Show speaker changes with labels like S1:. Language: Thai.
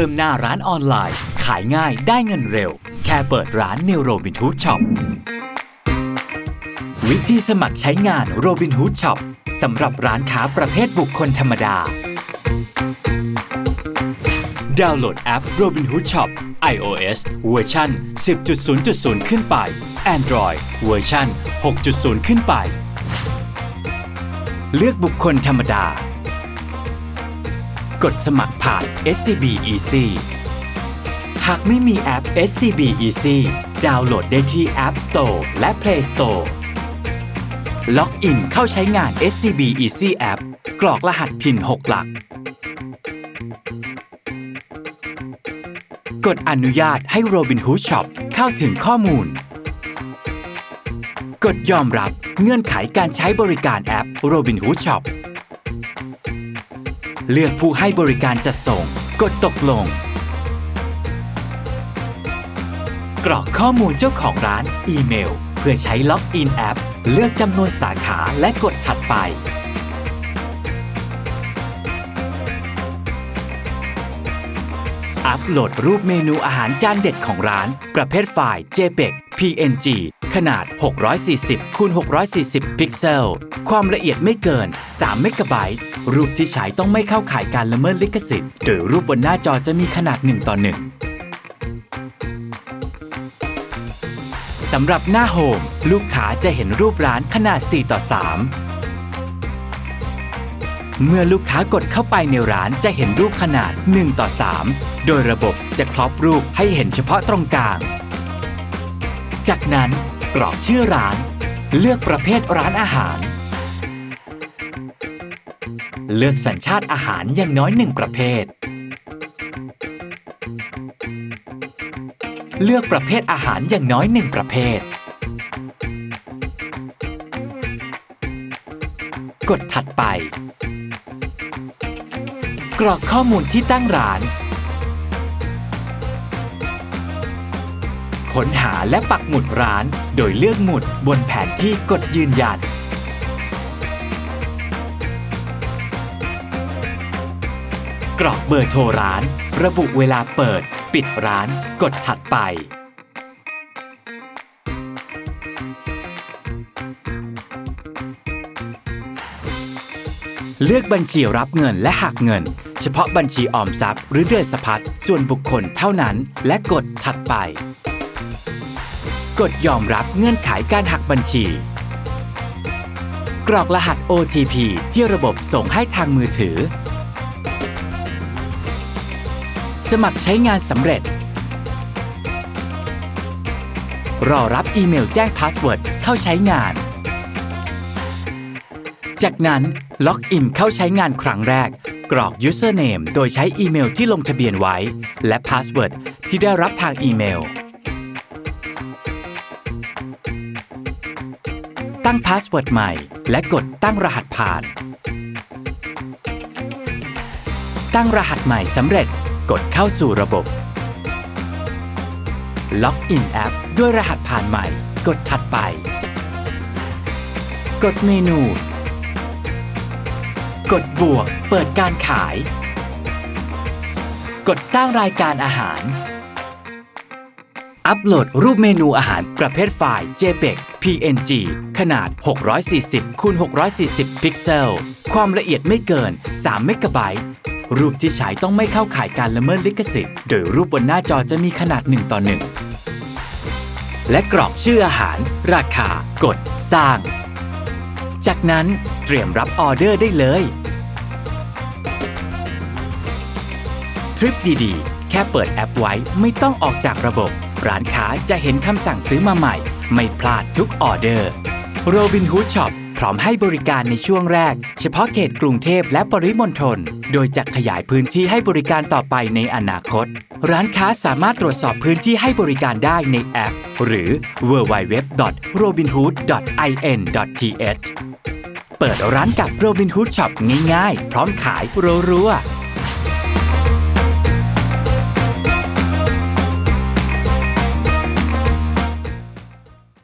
S1: พิ่มหน้าร้านออนไลน์ ขายง่ายได้เงินเร็ว แค่เปิดร้านในโรบินฮูดช็อปวิธีสมัครใช้งานโรบินฮูดช็อปสำหรับร้านค้าประเภทบุคคลธรรมดา ดาวน์โหลดแอป Robinhood Shop iOS เวอร์ชัน10.0.0 ขึ้นไป Android เวอร์ชัน6.0 ขึ้นไป เลือกบุคคลธรรมดา กดสมัครผ่าน SCB Easy หากไม่มีแอป SCB Easy ดาวน์โหลดได้ที่ App Store และ Play Store ล็อกอินเข้าใช้งาน SCB Easy App กรอกรหัสพิน6หลัก กดอนุญาตให้ Robinhood Shop เข้าถึงข้อมูล กดยอมรับเงื่อนไขการใช้บริการแอป Robinhood Shop เลือกผู้ให้บริการจัดส่ง กดตกลง กรอกข้อมูลเจ้าของร้าน อีเมล เพื่อใช้ล็อกอินแอป เลือกจำนวนสาขาและกดถัดไป อัปโหลดรูปเมนูอาหารจานเด็ดของร้าน ประเภทไฟล์ JPEG PNG ขนาด 640คูณ640 พิกเซล ความละเอียดไม่เกิน 3 เมกะไบต์ รูปที่ใช้ต้องไม่เข้าข่ายการละเมิดลิขสิทธิ์ โดยรูปบนหน้าจอจะมีขนาด 1 ต่อ 1สำหรับหน้าโฮม ลูกค้าจะเห็นรูปร้านขนาด 4 ต่อ 3 เมื่อลูกค้ากดเข้าไปในร้านจะเห็นรูปขนาด 1 ต่อ 3 โดยระบบจะครอบรูปให้เห็นเฉพาะตรงกลาง จากนั้นกรอกชื่อร้าน เลือกประเภทร้านอาหาร เลือกสัญชาติอาหารอย่างน้อยหนึ่งประเภท เลือกประเภทอาหารอย่างน้อยหนึ่งประเภท กดถัดไป กรอกข้อมูลที่ตั้งร้าน ค้นหาและปักหมุดร้าน โดยเลือกหมุดบนแผนที่กดยืนยัน กรอกเบอร์โทรร้าน ระบุเวลาเปิด ปิดร้าน กดถัดไป เลือกบัญชีรับเงินและหักเงิน เฉพาะบัญชีออมทรัพย์หรือเดือนสะพัดส่วนบุคคลเท่านั้น และกดถัดไป กดยอมรับเงื่อนไขการหักบัญชี กรอกรหัส OTP ที่ระบบส่งให้ทางมือถือ สมัครใช้งานสำเร็จ รอรับอีเมลแจ้งพาสเวิร์ดเข้าใช้งาน จากนั้นล็อกอินเข้าใช้งานครั้งแรก กรอก Username โดยใช้อีเมลที่ลงทะเบียนไว้ และพาสเวิร์ดที่ได้รับทางอีเมล ตั้งพาสเวิร์ดใหม่ และกดตั้งรหัสผ่าน ตั้งรหัสใหม่สำเร็จ กดเข้าสู่ระบบ ล็อกอินแอปด้วยรหัสผ่านใหม่ กดถัดไป กดเมนู กดบวก เปิดการขาย กดสร้างรายการอาหาร อัปโหลดรูปเมนูอาหารประเภทไฟล์ JPEG PNG ขนาด 640คูณ640 พิกเซล ความละเอียดไม่เกิน 3 เมกะไบต์ รูปที่ใช้ต้องไม่เข้าข่ายการละเมิดลิขสิทธิ์ โดยรูปบนหน้าจอจะมีขนาด 1 ต่อ 1 และกรอกชื่ออาหาร ราคา กด สร้าง จากนั้นเตรียมรับออเดอร์ได้เลย ทริปดีๆ ค่เปิดแอปไว้ไม่ต้องออกจากระบบ ร้านค้าจะเห็นคำสั่งซื้อมาใหม่ ไม่พลาดทุกออเดอร์ Robinhood Shop พร้อมให้บริการในช่วงแรก เฉพาะเขตกรุงเทพและปริมณฑล โดยจะขยายพื้นที่ให้บริการต่อไปในอนาคต ร้านค้าสามารถตรวจสอบพื้นที่ให้บริการได้ในแอป หรือ www.robinhood.in.th เปิดร้านกับ Robinhood Shop ง่ายๆ พร้อมขายรัวๆ